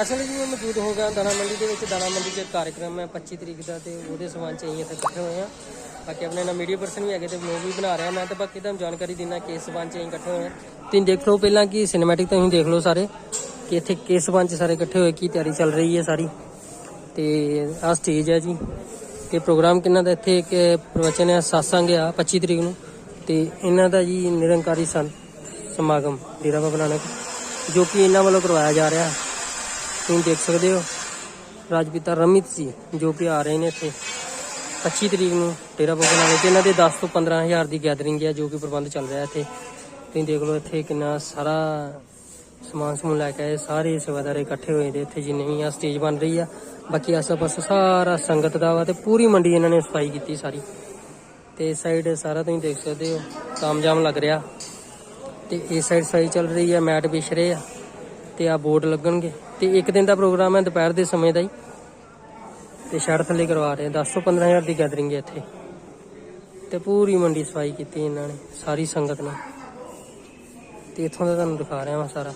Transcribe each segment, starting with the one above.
ਇਸ ਵੇਲੇ ਜੀ ਮੈਂ ਮੌਜੂਦ ਹੋ ਗਿਆ ਦਾਣਾ ਮੰਡੀ ਦੇ ਵਿੱਚ। ਦਾਣਾ ਮੰਡੀ 'ਚ ਕਾਰਜਕ੍ਰਮ ਹੈ 25 ਤਰੀਕ ਦਾ ਤੇ ਉਹਦੇ ਸਬੰਧ 'ਚ ਅਸੀਂ ਇੱਥੇ ਇਕੱਠੇ ਹੋਏ ਆ ਬਾਕੀ ਆਪਣੇ ਨਾਲ ਮੀਡੀਆ ਪਰਸਨ ਵੀ ਹੈਗੇ ਤੇ ਵਲੋਗ ਵੀ ਬਣਾ ਰਿਹਾ ਮੈਂ ਤਾਂ ਬਾਕੀ ਤੁਹਾਨੂੰ ਜਾਣਕਾਰੀ ਦਿੰਦਾ ਕਿਸ ਸਬੰਧ 'ਚ ਅਸੀਂ ਇਕੱਠੇ ਹੋਏ ਆ ਤੁਸੀਂ ਦੇਖ ਲਓ ਪਹਿਲਾਂ ਕਿ ਸਿਨੇਮੈਟਿਕ ਤੁਸੀਂ ਦੇਖ ਲਓ ਸਾਰੇ ਕਿ ਇੱਥੇ ਕਿਸ ਸਬੰਧ 'ਚ ਸਾਰੇ ਇਕੱਠੇ ਹੋਏ, ਕੀ ਤਿਆਰੀ ਚੱਲ ਰਹੀ ਹੈ ਸਾਰੀ। ਤੇ ਆਹ ਸਟੇਜ ਹੈ ਜੀ। ਤੇ ਪ੍ਰੋਗਰਾਮ ਕਿੰਨਾ ਦਾ ਇੱਥੇ ਇੱਕ ਪ੍ਰਵਚਨ ਹੈ, satsang ਆ 25 ਤਰੀਕ ਨੂੰ। ਤੇ ਇਹਨਾਂ ਦਾ ਜੀ ਨਿਰੰਕਾਰੀ ਸੰਤ ਸਮਾਗਮ, ਡੇਰਾ ਬਾਬਾ ਨਾਨਕ, ਜੋ ਕਿ ਇਹਨਾਂ ਵੱਲੋਂ ਕਰਵਾਇਆ ਜਾ ਰਿਹਾ। ਤੁਸੀਂ ਦੇਖ ਸਕਦੇ ਹੋ। ਰਾਜਪਿਤਾ ਰਮਿਤ ਸੀ, ਜੋ ਕਿ ਆ ਰਹੇ ਨੇ ਇੱਥੇ। 25 ਤਰੀਕ ਨੂੰ ਡੇਰਾ ਬਾਬਾ ਨਾਨਕ ਤੇ ਇਹਨਾਂ ਦੇ 10 ਤੋਂ 15000 ਦੀ ਗੈਦਰਿੰਗ ਹੈ, ਜੋ ਕਿ ਪ੍ਰਬੰਧ ਚੱਲ ਰਿਹਾ ਇੱਥੇ। ਤੁਸੀਂ ਦੇਖ ਲਓ ਇੱਥੇ ਕਿੰਨਾ ਸਾਰਾ ਸਮਾਨ ਸਮੂਨ ਲੈ ਕੇ ਆਏ, ਸਾਰੇ ਸੇਵਾਦਾਰ ਇਕੱਠੇ ਹੋਏ ਦੇ ਇੱਥੇ, ਜਿੰਨੀ ਵੀ ਆ ਸਟੇਜ ਬਣ ਰਹੀ ਆ। ਬਾਕੀ ਆਸੇ ਪਾਸੇ ਸਾਰਾ ਸੰਗਤ ਦਾ ਵਾ ਤੇ ਪੂਰੀ ਮੰਡੀ ਇਹਨਾਂ ਨੇ ਸਫ਼ਾਈ ਕੀਤੀ ਸਾਰੀ। ਤੇ ਸਾਈਡ ਸਾਰਾ ਤੁਸੀਂ ਦੇਖ ਸਕਦੇ ਹੋ ਕਾਮਜਾਮ ਲੱਗ ਰਿਹਾ। ਤੇ ਇਸ ਸਾਈਡ ਸਫ਼ਾਈ ਚੱਲ ਰਹੀ ਆ, ਮੈਟ ਵਿਛ ਰਹੇ ਆ। ਤੇ ਆ ਬੋਰਡ ਲੱਗਣਗੇ। ਤੇ ਇੱਕ ਦਿਨ ਦਾ ਪ੍ਰੋਗਰਾਮ ਹੈ ਦੁਪਹਿਰ ਦੇ ਸਮੇਂ ਦਾ ਹੀ। ਤੇ ਸ਼ਹਿਰ ਥੱਲੇ ਕਰਵਾ ਰਹੇ ਆ 10 ਤੋਂ 15000 ਦੀ ਗੈਦਰਿੰਗ ਹੈ ਇੱਥੇ। ਤੇ ਪੂਰੀ ਮੰਡੀ ਸਫ਼ਾਈ ਕੀਤੀ ਇਹਨਾਂ ਨੇ, ਸਾਰੀ ਸੰਗਤ ਨੇ ਤੇ ਇੱਥੋਂ ਦਾ ਤੁਹਾਨੂੰ ਦਿਖਾ ਰਿਹਾ ਹਾਂ ਸਾਰਾ।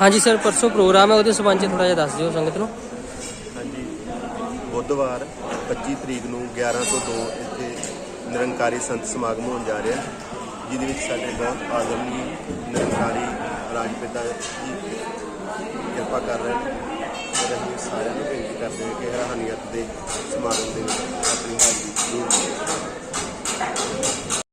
ਹਾਂਜੀ ਸਰ, ਪਰਸੋਂ ਪ੍ਰੋਗਰਾਮ ਹੈ, ਉਹਦੇ ਸਬੰਧ ਚ ਥੋੜਾ ਜਿਹਾ ਦੱਸ ਦਿਓ ਸੰਗਤ ਨੂੰ। ਹਾਂਜੀ। ਬੁੱਧਵਾਰ 25 ਤਰੀਕ ਨੂੰ 11 ਤੋਂ 2 ਇੱਥੇ ਨਿਰੰਕਾਰੀ ਸੰਤ ਸਮਾਗਮ ਹੋਣ ਜਾ ਰਿਹਾ ਜਿਹਦੇ ਵਿੱਚ ਸਾਡੇ ਬਹੁਤ ਆਦਰਨੀ ਨਿਰੰਕਾਰੀ ਰਾਜਪਿਤਾ ਜੀ ਕਿਰਪਾ ਕਰ ਰਹੇ ਨੇ। ਅਸੀਂ ਸਾਰਿਆਂ ਨੂੰ ਬੇਨਤੀ ਕਰਦੇ ਹਾਂ ਕਿ ਹਰਾਨੀਅਤ ਦੇ ਸਮਾਗਮ ਦੇ ਵਿੱਚ